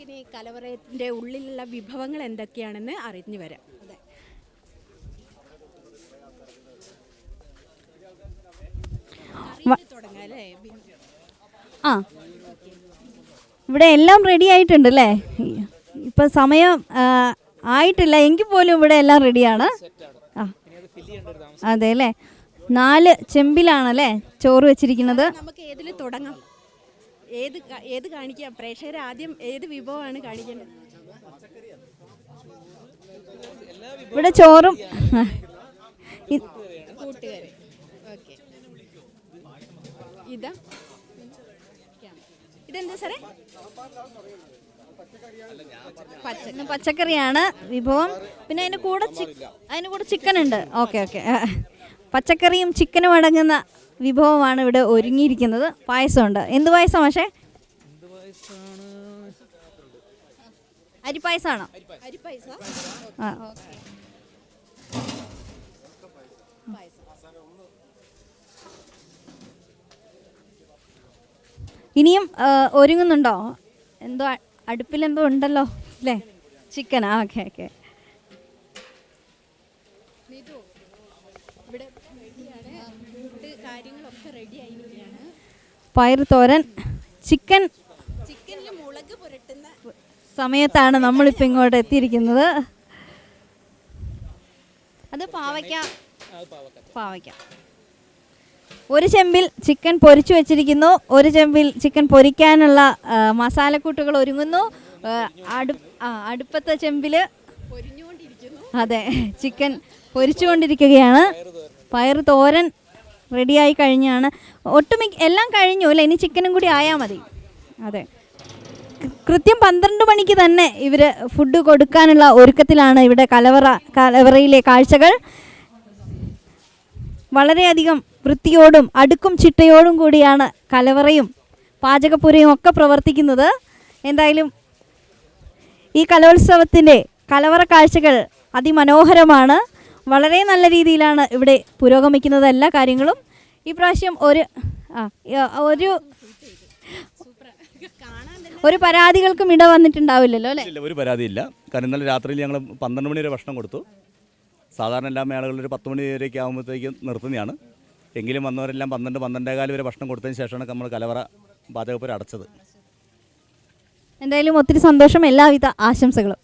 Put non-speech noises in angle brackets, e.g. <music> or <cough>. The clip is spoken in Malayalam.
നമുക്കിനി കലവറയുടെ ഉള്ളിലുള്ള വിഭവങ്ങൾ എന്തൊക്കെയാണെന്ന് അറിഞ്ഞു വരാം. അതെ. തുടങ്ങാം അല്ലേ? ആ. ഇവിടെ എല്ലാം റെഡി ആയിട്ടുണ്ട് അല്ലേ? ഇപ്പം സമയം ആയിട്ടില്ല. എങ്കിൽ പോലും ഇവിടെ എല്ലാം റെഡിയാണ് ആ. അതെ അല്ലേ? നാല് ചെമ്പിലാണല്ലേ ചോറ് വെച്ചിരിക്കുന്നത്? നമുക്ക് ഏതിൽ തുടങ്ങാം? ഏത് ഏത് കാണിക്കുക പ്രേക്ഷകർ ആദ്യം ഏത് വിഭവമാണ് കാണിക്കേണ്ടത്? ഇവിടെ ചോറും <laughs> ഓക്കെ. ഇതാ. ഇതെന്താ സാറേ? പച്ച പച്ചക്കറിയാണ് വിഭവം. പിന്നെ അതിന് കൂടെ അതിന്റെ അതിന് കൂടെ ചിക്കൻ ഉണ്ട്. Okay okay. പച്ചക്കറിയും ചിക്കനും അടങ്ങുന്ന വിഭവമാണ് ഇവിടെ ഒരുങ്ങിയിരിക്കുന്നത്. പായസമുണ്ട്. എന്ത് പായസം പക്ഷേ അരിപ്പായസമാണോ ആ. ഇനിയും ഒരുങ്ങുന്നുണ്ടോ? എന്തോ അടുപ്പിലെന്തോ ഉണ്ടല്ലോ അല്ലേ? ചിക്കൻ ആ ഓക്കെ. ഓക്കെ ഇവിടെ കാര്യങ്ങളൊക്കെ റെഡി ആയിരിക്കുകയാണ്. പയർ തോരൻ ചിക്കൻ. ചിക്കനിൽ മുളക് പുരട്ടുന്ന സമയത്താണ് നമ്മളിപ്പോൾ ഇങ്ങോട്ട് എത്തിയിരിക്കുന്നത്. അത് പാവയ്ക്ക. പാവയ്ക്ക. ഒരു ചെമ്പിൽ ചിക്കൻ പൊരിച്ചു വെച്ചിരിക്കുന്നു. ഒരു ചെമ്പിൽ ചിക്കൻ പൊരിക്കാനുള്ള മസാലക്കൂട്ടുകൾ ഒരുങ്ങുന്നു. അടു അടുപ്പത്തെ ചെമ്പിൽ അതെ ചിക്കൻ പൊരിച്ചുകൊണ്ടിരിക്കുകയാണ്. പയർ തോരൻ റെഡിയായി കഴിഞ്ഞാണ്. ഒട്ടുമിക്ക എല്ലാം കഴിഞ്ഞു അല്ലേ? ഇനി ചിക്കനും കൂടി ആയാൽ മതി. അതെ. കൃത്യം പന്ത്രണ്ട് മണിക്ക് തന്നെ ഇവർ ഫുഡ് കൊടുക്കാനുള്ള ഒരുക്കത്തിലാണ് ഇവിടെ കലവറ കലവറയിലെ കാഴ്ചകൾ. വളരെയധികം വൃത്തിയോടും അടുക്കും ചിട്ടയോടും കൂടിയാണ് കലവറയും പാചകപ്പുരയും ഒക്കെ പ്രവർത്തിക്കുന്നത്. എന്തായാലും ഈ കലോത്സവത്തിന്റെ കലവറ കാഴ്ചകൾ അതിമനോഹരമാണ്. വളരെ നല്ല രീതിയിലാണ് ഇവിടെ പുരോഗമിക്കുന്നത് എല്ലാ കാര്യങ്ങളും. ഈ പ്രാവശ്യം ഒരു ഒരു ഒരു പരാതികൾക്കും ഇട വന്നിട്ടുണ്ടാവില്ലല്ലോ അല്ലേ? ഒരു പരാതിയില്ല. കാരണം ഇന്നലെ രാത്രിയിൽ ഞങ്ങൾ പന്ത്രണ്ട് മണി വരെ ഭക്ഷണം കൊടുത്തു. സാധാരണ എല്ലാ മേളകളിൽ ഒരു പത്ത് മണി വരെയൊക്കെ ആകുമ്പോഴത്തേക്കും നിർത്തുന്നതാണ്. എങ്കിലും വന്നവരെല്ലാം പന്ത്രണ്ട് പന്ത്രണ്ടേകാൽ വരെ ഭക്ഷണം കൊടുത്തതിന് ശേഷമാണ് നമ്മൾ കലവറ പാചകപ്പുര അടച്ചത്. എന്തായാലും ഒത്തിരി സന്തോഷം. എല്ലാവിധ ആശംസകളും.